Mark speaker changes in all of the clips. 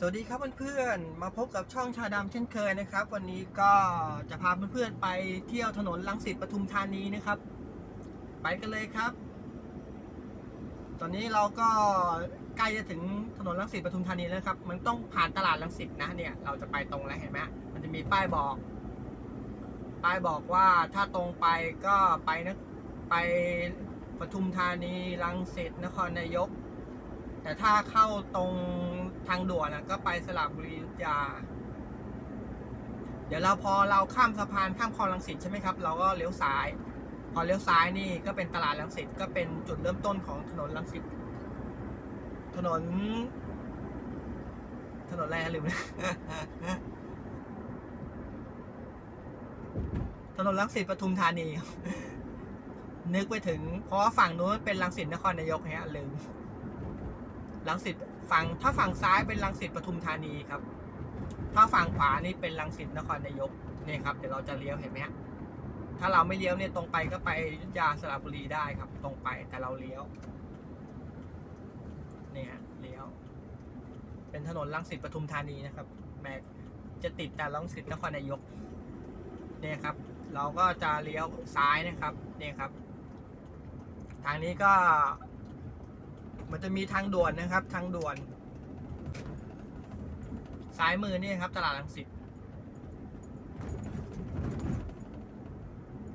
Speaker 1: สวัสดีครับเพื่อนๆ มาพบกับช่องชาดำเช่นเคยนะครับ วันนี้ก็จะพาเพื่อนๆไปเที่ยวถนนลังสิตปทุมธานีนะครับ ไปกันเลยครับ ตอนนี้เราก็ใกล้จะถึงถนนลังสิตปทุมธานีแล้วครับ มันต้องผ่านตลาดลังสิตนะเนี่ย เราจะไปตรงแล้วเห็นไหมมันจะมีป้ายบอก ป้ายบอกว่าถ้าตรงไปก็ไปนะไปปทุมธานีลังสิตนครนายก แต่ถ้าเข้าตรงทางด่วนนะก็ไปสระบุรีอยุธยา เดี๋ยวเราพอเราข้ามสะพานข้ามคลองลังสิตใช่ไหมครับ เราก็เลี้ยวซ้าย พอเลี้ยวซ้ายนี่ก็เป็นตลาดลังสิตก็เป็นจุดเริ่มต้นของถนนลังสิตถนน ถนนอะไรนะลืมนะถนนลังสิตปทุมธานีนึกไปถึงเพราะว่าฝั่งนู้นเป็นลังสิตนครนายกฮะลืม ลังสิตฝั่งถ้าฝั่งซ้ายเป็นลังสิตปทุมธานีครับ ถ้าฝั่งขวานี่เป็นลังสิตนครนายกนี่ครับเดี๋ยวเราจะเลี้ยวเห็นไหมฮะถ้าเราไม่เลี้ยวเนี่ยตรงไปก็ไปยุธยาสระบุรีได้ครับ ตรงไปแต่เราเลี้ยวนี่ฮะเลี้ยว เป็นถนนลังสิตปทุมธานีนะครับ แม้จะติดแต่ลังสิตนครนายกเนี่ยครับ เราก็จะเลี้ยวซ้ายนะครับเนี่ยครับ ทางนี้ก็ มันจะมีทางด่วนนะครับ ทางด่วน ซ้ายมือนี่ครับ ตลาดลังสิต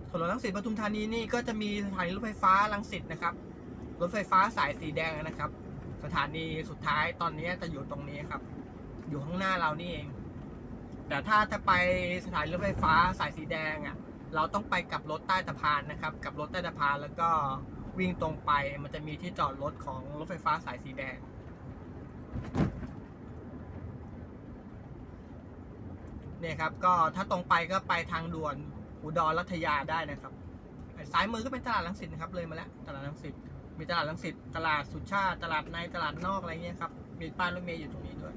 Speaker 1: ถนนลังสิตปทุมธานีนี่ก็จะมีสถานีรถไฟฟ้าลังสิตนะครับ รถไฟฟ้าสายสีแดงนะครับ สถานีสุดท้ายตอนนี้จะอยู่ตรงนี้ครับ อยู่ข้างหน้าเรานี่เอง แต่ถ้าจะไปสถานีรถไฟฟ้าสายสีแดงอะ เราต้องไปกับรถใต้สะพานนะครับ กับรถใต้สะพานแล้วก็ วิ่งตรงไปมันจะมีที่จอดรถของรถไฟฟ้าสายสีแดง เนี่ยครับก็ถ้าตรงไปก็ไปทางด่วนอุดรรัตยาได้นะครับซ้ายมือก็เป็นตลาดลังสิตนะครับเลยมาแล้วตลาดลังสิตมีตลาดลังสิตตลาดสุชาติตลาดในตลาดนอกอะไรเงี้ยครับมีป้ายรถเมย์อยู่ตรงนี้ด้วย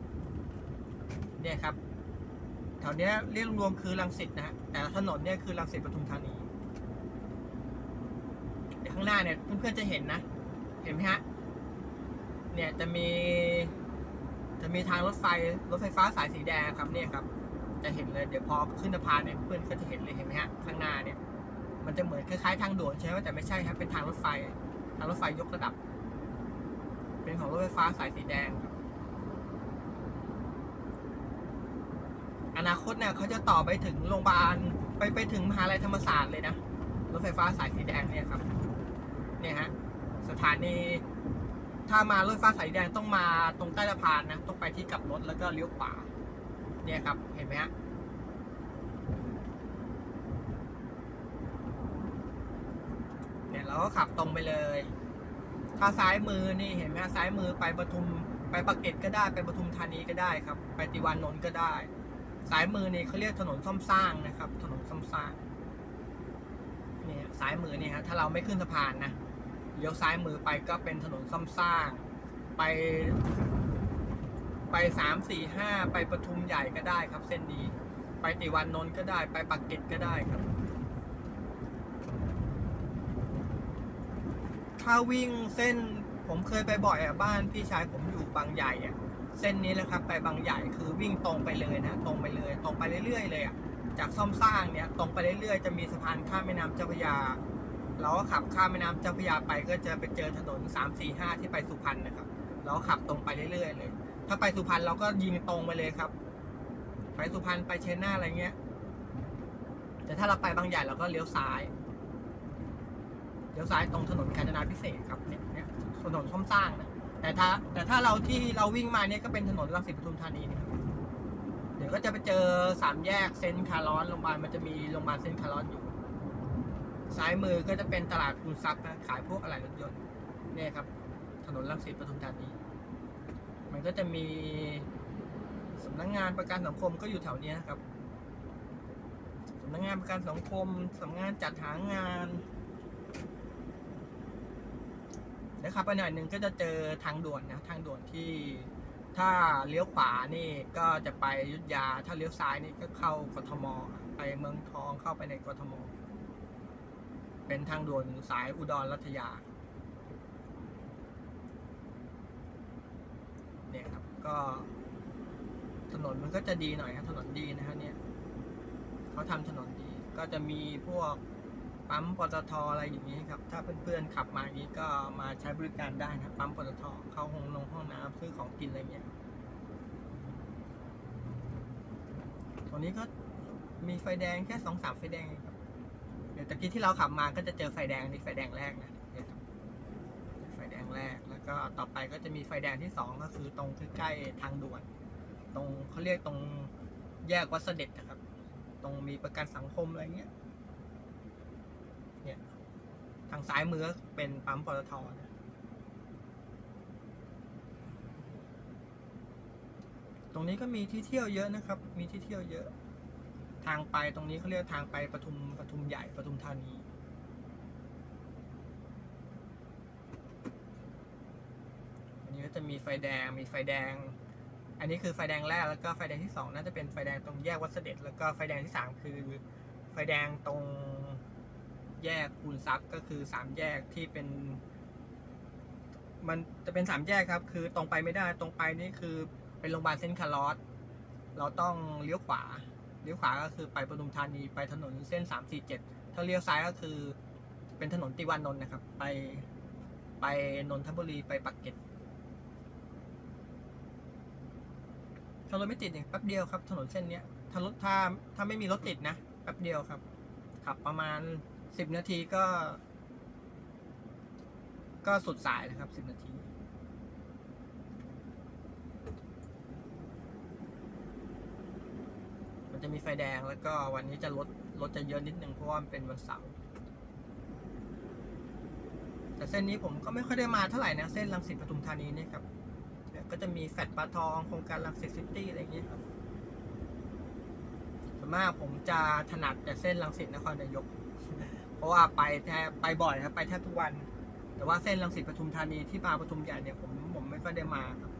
Speaker 1: เนี่ยครับแถวเนี้ยเรียกรวมคือลังสิตนะฮะแต่ถนนเนี่ยคือลังสิตปทุมธานี ข้างหน้าเนี่ยเพื่อนๆจะเห็นนะ เห็นไหมฮะ เนี่ยจะมี จะมีทางรถไฟรถไฟฟ้าสายสีแดงครับเนี่ยครับ จะเห็นเลยเดี๋ยวพอขึ้นสะพานเนี่ยเพื่อนก็จะเห็นเลยเห็นไหมฮะข้างหน้าเนี่ย มันจะเหมือนคล้ายๆทางด่วนใช่ไหมแต่ไม่ใช่ครับเป็นทางรถไฟ ทางรถไฟยกระดับ เป็นของรถไฟฟ้าสายสีแดงครับอนาคตเนี่ยเขาจะต่อไปถึงโรงพยาบาลไปไปถึงมหาลัยธรรมศาสตร์เลยนะรถไฟฟ้าสายสีแดงเนี่ยครับ เนี่ยฮะสถานี ถ้ามารถไฟฟ้าสายแดงต้องมาตรงใต้สะพานนะต้องไปที่กลับรถแล้วก็เลี้ยวขวาเนี่ยครับเห็นไหมฮะเนี่ยเราก็ขับตรงไปเลย ถ้าซ้ายมือนี่เห็นไหมฮะซ้ายมือไปปทุมไปปากเกร็ดก็ได้ไปปทุมธานีก็ได้ครับ ไปติวานนท์ก็ได้สายมือนี่เขาเรียกถนนซ่อมสร้างนะครับ ถนนซ่อมสร้างเนี่ยซ้ายมือเนี่ยฮะถ้าเราไม่ขึ้นสะพานนะ เลี้ยวซ้ายมือไปก็เป็นถนนซ่อมสร้าง ไป ไปสามสี่ห้าไปปทุมใหญ่ก็ได้ครับ เส้นนี้ ไปติวานนนท์ก็ได้ ไปปากเกร็ดก็ได้ครับ ถ้าวิ่งเส้นผมเคยไปบ่อยอะบ้านพี่ชายผมอยู่บางใหญ่อะเส้นนี้แหละครับ ไปบางใหญ่คือวิ่งตรงไปเลยนะ ตรงไปเลย ตรงไปเรื่อยๆเลยอะจากซ่อมสร้างเนี่ยตรงไปเรื่อยๆจะมีสะพานข้ามแม่น้ำเจ้าพระยา เราก็ขับข้ามแม่น้ำเจ้าพระยาไปก็จะไปเจอถนนสามสี่ห้าที่ไปสุพรรณนะครับ เราก็ขับตรงไปเรื่อยๆเลย ถ้าไปสุพรรณเราก็ยิงตรงไปเลยครับ ไปสุพรรณไปเชยนาอะไรเงี้ย แต่ถ้าเราไปบางใหญ่เราก็เลี้ยวซ้าย เลี้ยวซ้ายตรงถนนกาญจนาพิเศษครับเนี่ยเนี่ยถนนซ่อมสร้างนะ แต่ถ้าแต่ถ้าเราที่เราวิ่งมาเนี่ยก็เป็นถนนรังสิตปทุมธานีนะครับเดี๋ยวก็จะไปเจอสามแยกเซนคาร์ลอนโรงพยาบาลมันจะมีโรงพยาบาลเซนคาร์ลอนอยู่ ซ้ายมือก็จะเป็นตลาดคูนทรัพย์นะขายพวกอะไหล่รถยนต์เนี่ยครับ ถนนรังสิตปทุมธานีมันก็จะมีสำนักงงานประกันสังคมก็อยู่แถวนี้ยครับสำนักงานประกันสังคมสำนักงานจัดหางานเดี๋ยวขับไปหน่อยหนึ่งก็จะเจอทางด่วนนะทางด่วนที่ถ้าเลี้ยวขวานี่ก็จะไปยุทธยา ถ้าเลี้ยวซ้ายนี่ก็เข้ากทม ไปเมืองทองเข้าไปในกทม เป็นทางด่วนสายอุดรรัตยา เนี่ยครับ ก็ถนนมันก็จะดีหน่อยครับถนนดีนะฮะเนี่ยเขาทำถนนดี ก็จะมีพวกปั๊มปตทอะไรอย่างนี้ครับ ถ้าเพื่อนๆขับมาอย่างนี้ก็มาใช้บริการได้นะปั๊มปตทเข้าห้องนงห้องน้ำซื้อของกินอะไรเงี้ยตรงนี้ก็มีไฟแดงแค่สองสามไฟแดง เดี๋ยวตะกี้ที่เราขับมาก็จะเจอไฟแดงนี่ไฟแดงแรกนะไฟแดงแรกแล้วก็ต่อไปก็จะมีไฟแดงที่สองก็คือตรงใกล้ๆทางด่วน ตรงเขาเรียกตรงแยกวัดเสด็จนะครับ ตรงมีประกันสังคมอะไรเงี้ยเนี่ยทางซ้ายมือเป็นปั๊มปตทนะตรงนี้ก็มีที่เที่ยวเยอะนะครับ มีที่เที่ยวเยอะ ทางไปตรงนี้เขาเรียกทางไปปทุมปทุมใหญ่ปทุมธานี อันนี้ก็จะมีไฟแดงมีไฟแดง อันนี้คือไฟแดงแรกแล้วก็ไฟแดงที่สองน่าจะเป็นไฟแดงตรงแยกวัดเสด็จ แล้วก็ไฟแดงที่สามคือ ไฟแดงตรงแยกคูนทรัพย์ก็คือสามแยกที่เป็น มันจะเป็นสามแยกครับ คือตรงไปไม่ได้ตรงไปนี่คือเป็นโรงพยาบาลเซนต์คาร์ลอสเราต้องเลี้ยวขวา เลี้ยวขวาก็คือไปปทุมธานีไปถนนเส้นสามสี่เจ็ดถ้าเลี้ยวซ้ายก็คือเป็นถนนติวานนท์นะครับ ไปไปนนทบุรีไปปักเกร็ดถ้ารถไม่ติดเนี่ยแป๊บเดียวครับ ถนนเส้นเนี้ยถ้ารถถ้าถ้าไม่มีรถติดนะแป๊บเดียวครับ ขับประมาณสิบนาทีก็ ก็สุดสายนะครับสิบนาที มันจะมีไฟแดงแล้วก็วันนี้จะรถรถจะเยอะนิดนึงเพราะว่ามันเป็นวันเสาร์แต่เส้นนี้ผมก็ไม่ค่อยได้มาเท่าไหร่นะเส้นลังสิตปทุมธานีเนี่ยครับเนี่ยก็จะมีแฟดปลาทองโครงการลังสิตซิตี้อะไรอย่างเงี้ยครับส่วนมากผมจะถนัดแต่เส้นลังสิตนครนายก เพราะว่าไปแทบไปบ่อยครับไปแทบทุกวัน แต่ว่าเส้นลังสิตปทุมธานีที่มาปทุมใหญ่เนี่ยผมผมไม่ค่อยได้มาครับ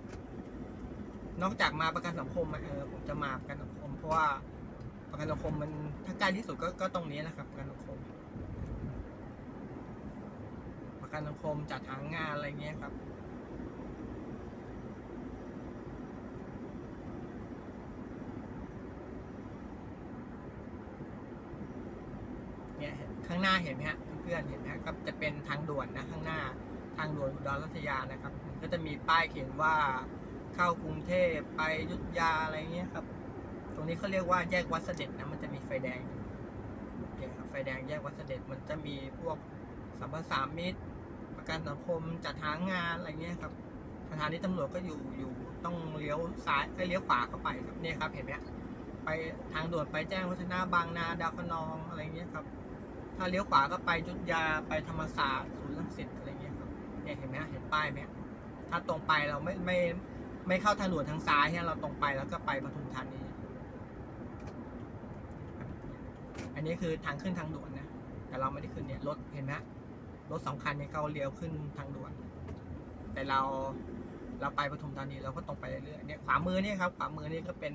Speaker 1: นอกจากมาประกันสังคมเออผมจะมาประกันสังคม ราะว่าประกันสังคมมันถ้าใกล้ที่สุดก็ก็ตรงนี้นะครับประกันสังคม ประกันสังคมจัดหางานอะไรเงี้ยครับเนี่ยข้างหน้าเห็นไหมฮะเพื่อนๆเห็นไหมฮะก็จะเป็นทางด่วนนะข้างหน้าทางด่วนอุดรรัตยานะครับ ก็จะมีป้ายเขียนว่าเข้ากรุงเทพไปยุทธยาอะไรเงี้ยครับ ตรงนี้เขาเรียกว่าแยกวัดเสด็จนะมันจะมีไฟแดงอเนี่ยครับไฟแดงแยกวัดเสด็จมันจะมีพวกสัมภาษามิตร ประกันสังคมจัดหางานอะไรเงี้ยครับสถานีตำรวจก็อยู่อยู่ต้องเลี้ยวซ้ายเอ้ยเลี้ยวขวาเข้าไปครับเนี่ยครับเห็นไหมไปทางด่วนไปแจ้งวัฒนะบางนาดาวคนองอะไรเงี้ยครับ ถ้าเลี้ยวขวาก็ไปจุดยาไปธรรมศาสตร์ศูนย์รังสิตอะไรเงี้ยครับเนี่ยเห็นไหมเห็นป้ายไหมถ้าตรงไปเราไม่ไม่ไม่เข้าทางด่วนทางซ้ายเนี่ยเราตรงไปแล้วก็ไปปทุมธานี อันนี้คือทางขึ้นทางด่วนนะ แต่เราไม่ได้ขึ้นเนี่ยรถเห็นไหมรถสองคันเนี่ยเขาเลี้ยวขึ้นทางด่วน แต่เราเราไปปทุมธานีเราก็ตรงไปเรื่อยๆเนี่ยขวามือเนี่ยครับขวามือนี่ก็เป็น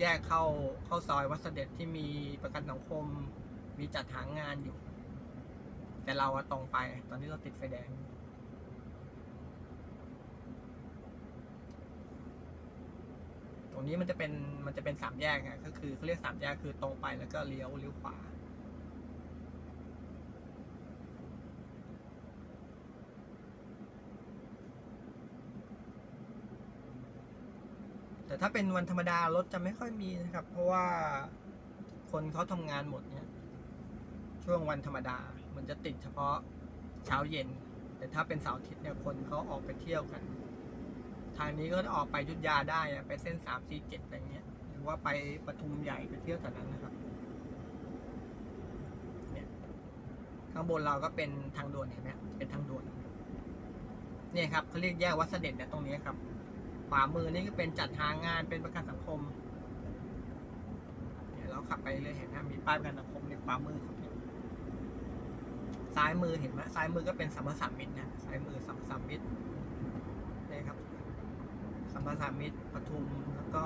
Speaker 1: แยกเข้าเข้าซอยวัดเสด็จที่มีประกันสังคมมีจัดหางานอยู่ แต่เราอะตรงไปตอนนี้เราติดไฟแดง ต รงนี้มันจะเป็นมันจะเป็นสามแยกอะก็คือเขาเรียกสามแยกคือตรงไปแล้วก็เลี้ยวเลี้ยวขวาแต่ถ้าเป็นวันธรรมดารถจะไม่ค่อยมีนะครับ เพราะว่าคนเขาทำงานหมดเนี่ย ช่วงวันธรรมดา มันจะติดเฉพาะเช้าเย็น แต่ถ้าเป็นเสาร์อาทิตย์เนี่ยคนเขาออกไปเที่ยวกัน ทางนี้ก็ออกไปยุทธยาได้อะไปเส้นสามสี่เจ็ดอะไรเงี้ย หรือว่าไปปทุมใหญ่ไปเที่ยวแถวนั้นนะครับ เนี่ย ข้างบนเราก็เป็นทางด่วนเห็นไหมเป็นทางด่วน เนี่ยครับเขาเรียกแยกวัดเสด็จเนี่ยตรงนี้ครับ ขวามือนี่ก็เป็นจัดหางงานเป็นประกันสังคม เนี่ยเราขับไปเลยเห็นไหมมีป้ายประกันสังคมในขวามือครับซ้ายมือเห็นไหมซ้ายมือก็เป็นสัมภาระมิตรนะซ้ายมือสัมภาระมิตร สัมภาษามิตรปทุมแล้วก็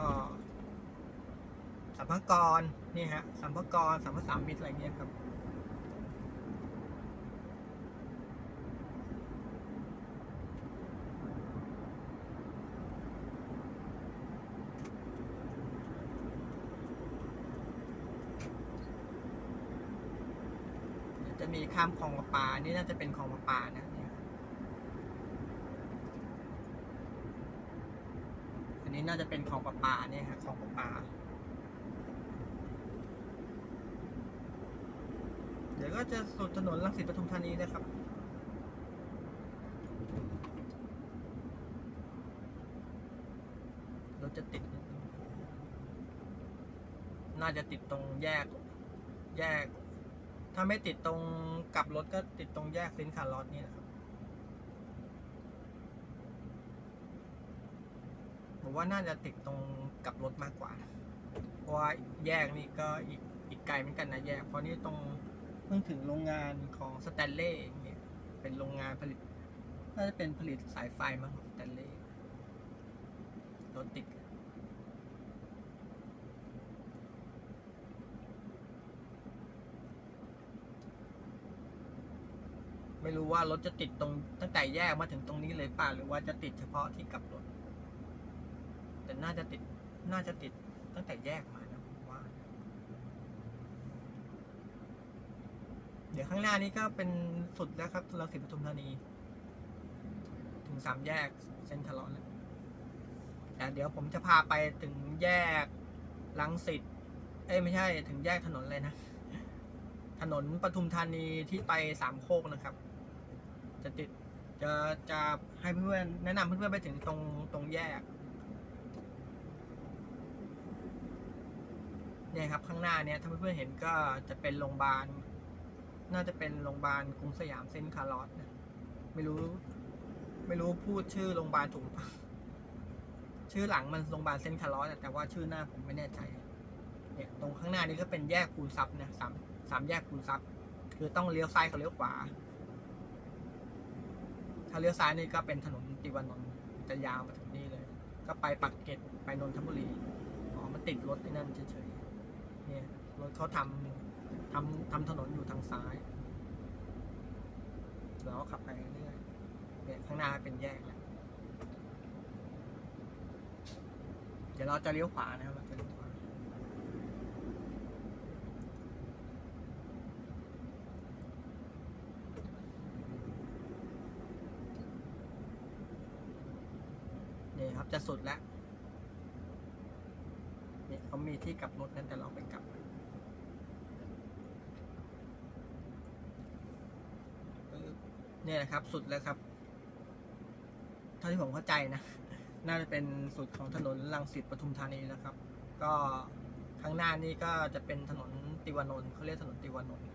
Speaker 1: สัมภากรนี่ฮะสัมภากรสัมภาษามิตรอะไรเงี้ยครับจะมีข้ามของปลานี่น่าจะเป็นของประปานะ นี้น่าจะเป็นคลองประปาเนี่ยฮะคลองประปาเดี๋ยวก็จะสุดถนนลังสิตปทุมธานีนะครับรถจะติด น่าจะติดตรงแยก แยก ถ้าไม่ติดตรงกลับรถก็ติดตรงแยกซินคาร์ลอสนี่แหละครับ ผมว่าน่าจะติดตรงกับรถมากกว่า เพราะว่าแยกนี่ก็อีกอีกไกลเหมือนกันนะแยก เพราะนี่ตรงเพิ่งถึงโรงงานของสแตนเล่เนี่ยเป็นโรงงานผลิต น่าจะเป็นผลิตสายไฟมั้งของสแตนเล่รถติดไม่รู้ว่ารถจะติดตรงตั้งแต่แยกมาถึงตรงนี้เลยป่ะหรือว่าจะติดเฉพาะที่กลับรถ แต่น่าจะติด น่าจะติดตั้งแต่แยกมานะว่า เดี๋ยวข้างหน้านี้ก็เป็นสุดแล้วครับเราสิตปทุมธานี ถึงสามแยกเส้นทะเลาะแล้วแต่เดี๋ยวผมจะพาไปถึงแยกลังสิตเอ้ยไม่ใช่ ถึงแยกถนนเลยนะ ถนนปทุมธานีที่ไปสามโคกนะครับ จะติดจะจะให้เพื่อนแนะนำเพื่อนๆไปถึงตรงตรงแยก เนี่ยครับข้างหน้าเนี่ยถ้าเพื่อนๆเห็นก็จะเป็นโรงพยาบาล น่าจะเป็นโรงพยาบาลกรุงสยามเซนคาร์ลอสนะไม่รู้ ไม่รู้พูดชื่อโรงพยาบาลถูกปะชื่อหลังมันโรงพยาบาลเซนคาร์ลอสอะแต่ว่าชื่อหน้าผมไม่แน่ใจ เนี่ย ตรงข้างหน้านี้ก็เป็นแยกคูนทรัพย์นะสามสามแยกคูนทรัพย์คือต้องเลี้ยวซ้ายกับเลี้ยวขวา ถ้าเลี้ยวซ้ายนี่ก็เป็นถนนติวานนท์จะยาวมาถึงนี่เลย ก็ไปปักเกร็ดไปนนทบุรี อ๋อ มันติดรถที่นั่นเฉย เนี่ยรถเขาทำทำทำถนนอยู่ทางซ้ายแล้วก็ขับไปเรื่อยเนี่ยข้างหน้าเป็นแยกแล้วเดี๋ยวเราจะเลี้ยวขวานะครับเราจะเลี้ยวขวานี่ยครับจะสุดแล้ว เขามีที่กลับรถนั่นแต่เราไปกลับ เนี่ยนะครับ สุดแล้วครับ เท่าที่ผมเข้าใจนะ น่าจะเป็นสุดของถนนลังสิตปทุมธานีแล้วครับ ก็ข้างหน้านี่ก็จะเป็นถนนติวานนท์เขาเรียกถนนติวานนท์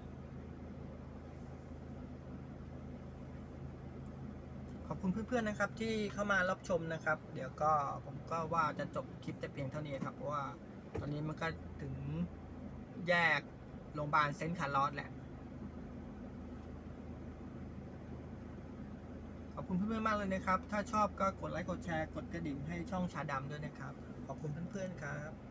Speaker 1: ขอบคุณเพื่อนๆนะครับที่เข้ามารับชมนะครับ เดี๋ยวก็ผมก็ว่าจะจบคลิปแต่เพียงเท่านี้ครับเพราะว่า ตอนนี้มันก็ถึงแยกโรงพยาบาลเซนต์คาร์ลอสแหละ ขอบคุณเพื่อนๆมากเลยนะครับ ถ้าชอบก็กดไลค์กดแชร์ กดกระดิ่งให้ช่องชาดำด้วยนะครับ ขอบคุณเพื่อนๆครับ